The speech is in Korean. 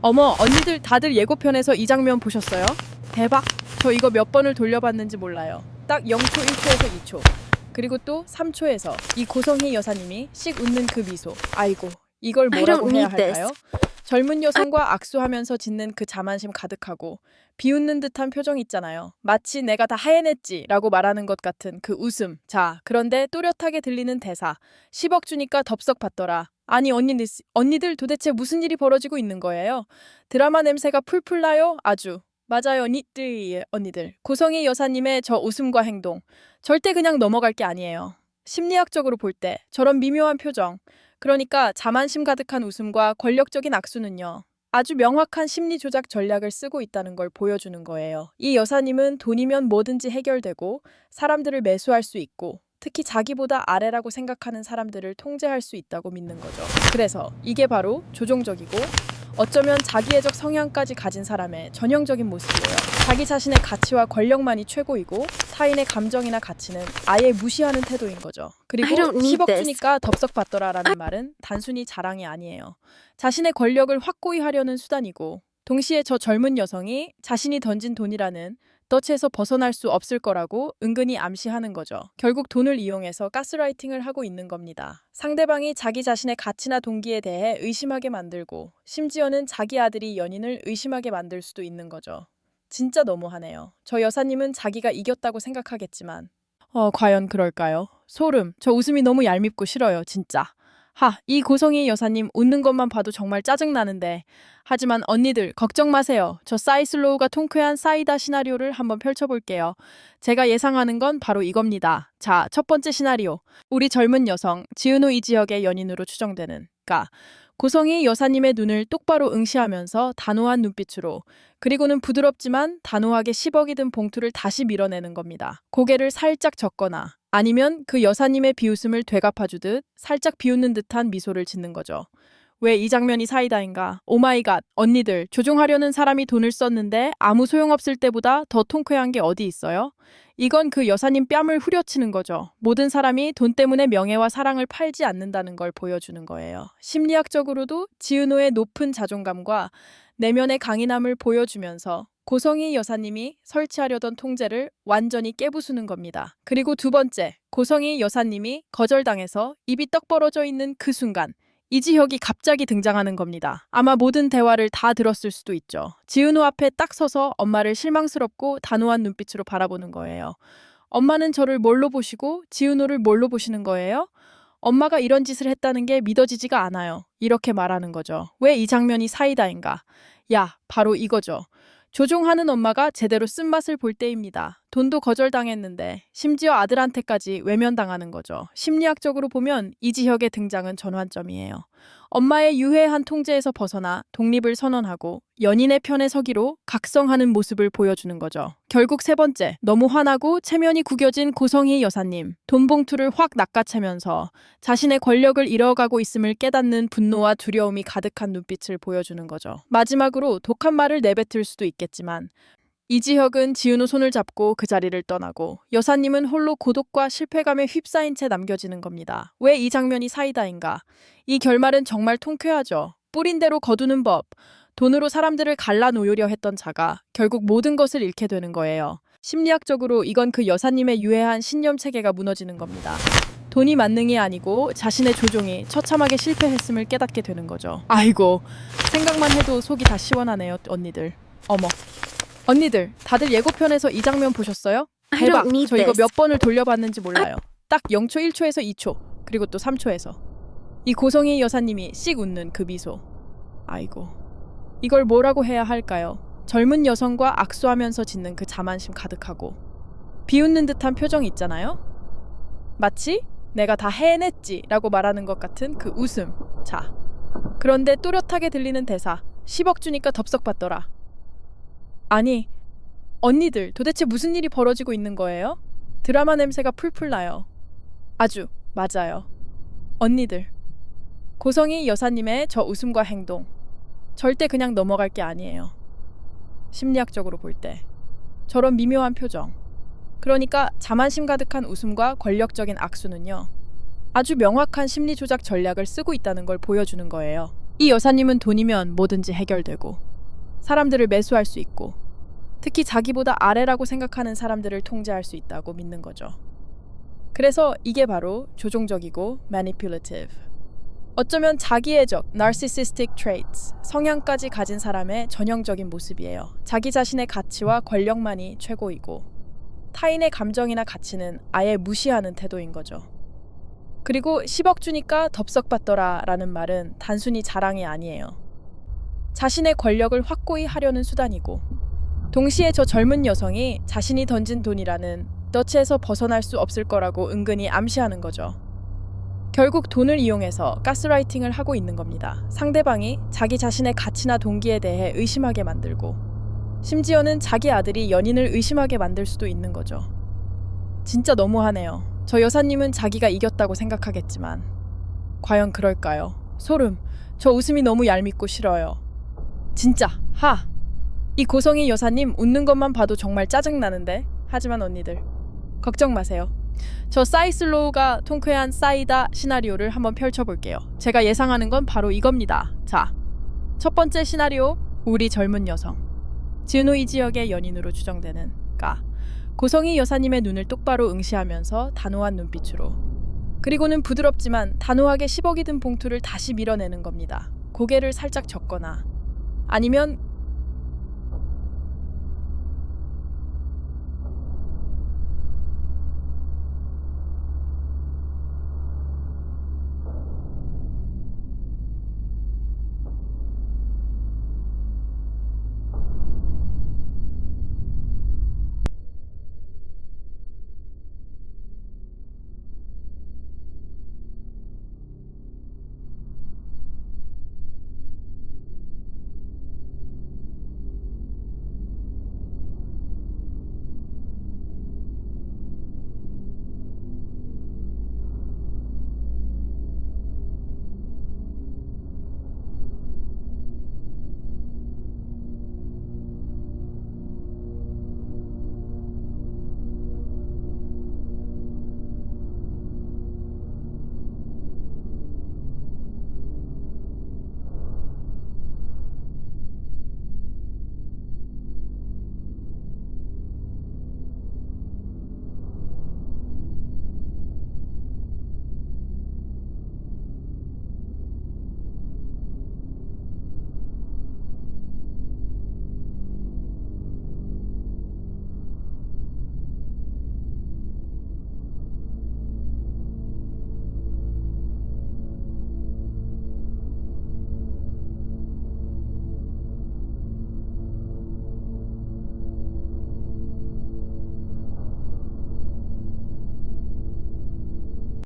어머, 언니들 다들 예고편에서 이 장면 보셨어요? 대박! 저 이거 몇 번을 돌려봤는지 몰라요. 딱 0초, 1초에서 2초. 그리고 또 3초에서 이 고성희 여사님이 씩 웃는 그 미소. 아이고, 이걸 I 뭐라고 don't 해야 need this. 할까요? 젊은 여성과 악수하면서 짓는 그 자만심 가득하고 비웃는 듯한 표정 있잖아요. 마치 내가 다 해냈지라고 말하는 것 같은 그 웃음. 자, 그런데 또렷하게 들리는 대사. 10억 주니까 덥석 받더라. 아니 언니들, 언니들 도대체 무슨 일이 벌어지고 있는 거예요? 드라마 냄새가 풀풀 나요? 아주. 맞아요, 언니들, 언니들. 고성희 여사님의 저 웃음과 행동. 절대 그냥 넘어갈 게 아니에요. 심리학적으로 볼 때 저런 미묘한 표정. 그러니까 자만심 가득한 웃음과 권력적인 악수는요. 아주 명확한 심리 조작 전략을 쓰고 있다는 걸 보여주는 거예요. 이 여사님은 돈이면 뭐든지 해결되고 사람들을 매수할 수 있고 특히 자기보다 아래라고 생각하는 사람들을 통제할 수 있다고 믿는 거죠. 그래서 이게 바로 조종적이고 어쩌면 자기애적 성향까지 가진 사람의 전형적인 모습이에요. 자기 자신의 가치와 권력만이 최고이고 타인의 감정이나 가치는 아예 무시하는 태도인 거죠. 그리고 I don't need 10억 this. 주니까 덥석 받더라라는 말은 단순히 자랑이 아니에요. 자신의 권력을 확고히 하려는 수단이고 동시에 저 젊은 여성이 자신이 던진 돈이라는 덫에서 벗어날 수 없을 거라고 은근히 암시하는 거죠. 결국 돈을 이용해서 가스라이팅을 하고 있는 겁니다. 상대방이 자기 자신의 가치나 동기에 대해 의심하게 만들고 심지어는 자기 아들이 연인을 의심하게 만들 수도 있는 거죠. 진짜 너무하네요. 저 여사님은 자기가 이겼다고 생각하겠지만 어, 과연 그럴까요? 소름. 저 웃음이 너무 얄밉고 싫어요, 진짜. 하, 이 고성희 여사님 웃는 것만 봐도 정말 짜증나는데. 하지만 언니들, 걱정 마세요. 저 사이슬로우가 통쾌한 사이다 시나리오를 한번 펼쳐볼게요. 제가 예상하는 건 바로 이겁니다. 자, 첫 번째 시나리오. 우리 젊은 여성, 지은호 이지혁의 연인으로 추정되는, 가. 고성희 여사님의 눈을 똑바로 응시하면서 단호한 눈빛으로 그리고는 부드럽지만 단호하게 10억이 든 봉투를 다시 밀어내는 겁니다. 고개를 살짝 젓거나 아니면 그 여사님의 비웃음을 되갚아주듯 살짝 비웃는 듯한 미소를 짓는 거죠. 왜 이 장면이 사이다인가? 오마이갓, 언니들, 조종하려는 사람이 돈을 썼는데 아무 소용없을 때보다 더 통쾌한 게 어디 있어요? 이건 그 여사님 뺨을 후려치는 거죠. 모든 사람이 돈 때문에 명예와 사랑을 팔지 않는다는 걸 보여주는 거예요. 심리학적으로도 지은호의 높은 자존감과 내면의 강인함을 보여주면서 고성희 여사님이 설치하려던 통제를 완전히 깨부수는 겁니다. 그리고 두 번째, 고성희 여사님이 거절당해서 입이 떡 벌어져 있는 그 순간, 이지혁이 갑자기 등장하는 겁니다. 아마 모든 대화를 다 들었을 수도 있죠. 지은호 앞에 딱 서서 엄마를 실망스럽고 단호한 눈빛으로 바라보는 거예요. 엄마는 저를 뭘로 보시고 지은호를 뭘로 보시는 거예요? 엄마가 이런 짓을 했다는 게 믿어지지가 않아요. 이렇게 말하는 거죠. 왜 이 장면이 사이다인가? 야, 바로 이거죠. 조종하는 엄마가 제대로 쓴맛을 볼 때입니다. 돈도 거절당했는데 심지어 아들한테까지 외면당하는 거죠. 심리학적으로 보면 이지혁의 등장은 전환점이에요. 엄마의 유해한 통제에서 벗어나 독립을 선언하고 연인의 편에 서기로 각성하는 모습을 보여주는 거죠. 결국 세 번째, 너무 화나고 체면이 구겨진 고성희 여사님. 돈 봉투를 확 낚아채면서 자신의 권력을 잃어가고 있음을 깨닫는 분노와 두려움이 가득한 눈빛을 보여주는 거죠. 마지막으로 독한 말을 내뱉을 수도 있겠지만 이지혁은 지은호 손을 잡고 그 자리를 떠나고 여사님은 홀로 고독과 실패감에 휩싸인 채 남겨지는 겁니다. 왜 이 장면이 사이다인가? 이 결말은 정말 통쾌하죠. 뿌린 대로 거두는 법. 돈으로 사람들을 갈라놓으려 했던 자가 결국 모든 것을 잃게 되는 거예요. 심리학적으로 이건 그 여사님의 유해한 신념 체계가 무너지는 겁니다. 돈이 만능이 아니고 자신의 조종이 처참하게 실패했음을 깨닫게 되는 거죠. 아이고, 생각만 해도 속이 다 시원하네요, 언니들. 어머. 언니들, 다들 예고편에서 이 장면 보셨어요? I 대박. need 저 이거 this. 몇 번을 돌려봤는지 몰라요. 딱 0초, 1초에서 2초, 그리고 또 3초에서. 이 고성희 여사님이 씩 웃는 그 미소. 아이고. 이걸 뭐라고 해야 할까요? 젊은 여성과 악수하면서 짓는 그 자만심 가득하고 비웃는 듯한 표정 있잖아요? 마치 내가 다 해냈지라고 말하는 것 같은 그 웃음. 자. 그런데 또렷하게 들리는 대사. 10억 주니까 덥석 받더라. 아니, 언니들 도대체 무슨 일이 벌어지고 있는 거예요? 드라마 냄새가 풀풀 나요. 아주 맞아요. 언니들. 고성희 여사님의 저 웃음과 행동. 절대 그냥 넘어갈 게 아니에요. 심리학적으로 볼 때. 저런 미묘한 표정. 그러니까 자만심 가득한 웃음과 권력적인 악수는요. 아주 명확한 심리 조작 전략을 쓰고 있다는 걸 보여주는 거예요. 이 여사님은 돈이면 뭐든지 해결되고 사람들을 매수할 수 있고 특히 자기보다 아래라고 생각하는 사람들을 통제할 수 있다고 믿는 거죠. 그래서 이게 바로 조종적이고 manipulative. 어쩌면 자기애적 narcissistic traits, 성향까지 가진 사람의 전형적인 모습이에요. 자기 자신의 가치와 권력만이 최고이고 타인의 감정이나 가치는 아예 무시하는 태도인 거죠. 그리고 10억 주니까 덥석 받더라 라는 말은 단순히 자랑이 아니에요. 자신의 권력을 확고히 하려는 수단이고 동시에 저 젊은 여성이 자신이 던진 돈이라는 덫에서 벗어날 수 없을 거라고 은근히 암시하는 거죠. 결국 돈을 이용해서 가스라이팅을 하고 있는 겁니다. 상대방이 자기 자신의 가치나 동기에 대해 의심하게 만들고 심지어는 자기 아들이 연인을 의심하게 만들 수도 있는 거죠. 진짜 너무하네요. 저 여사님은 자기가 이겼다고 생각하겠지만 과연 그럴까요? 소름. 저 웃음이 너무 얄밉고 싫어요. 진짜 하. 이 고성희 여사님 웃는 것만 봐도 정말 짜증나는데. 하지만 언니들 걱정 마세요. 저 사이슬로우가 통쾌한 사이다 시나리오를 한번 펼쳐볼게요. 제가 예상하는 건 바로 이겁니다. 자, 첫 번째 시나리오 우리 젊은 여성 진호 이 지역의 연인으로 추정되는 가 고성희 여사님의 눈을 똑바로 응시하면서 단호한 눈빛으로 그리고는 부드럽지만 단호하게 10억이 든 봉투를 다시 밀어내는 겁니다. 고개를 살짝 젓거나 아니면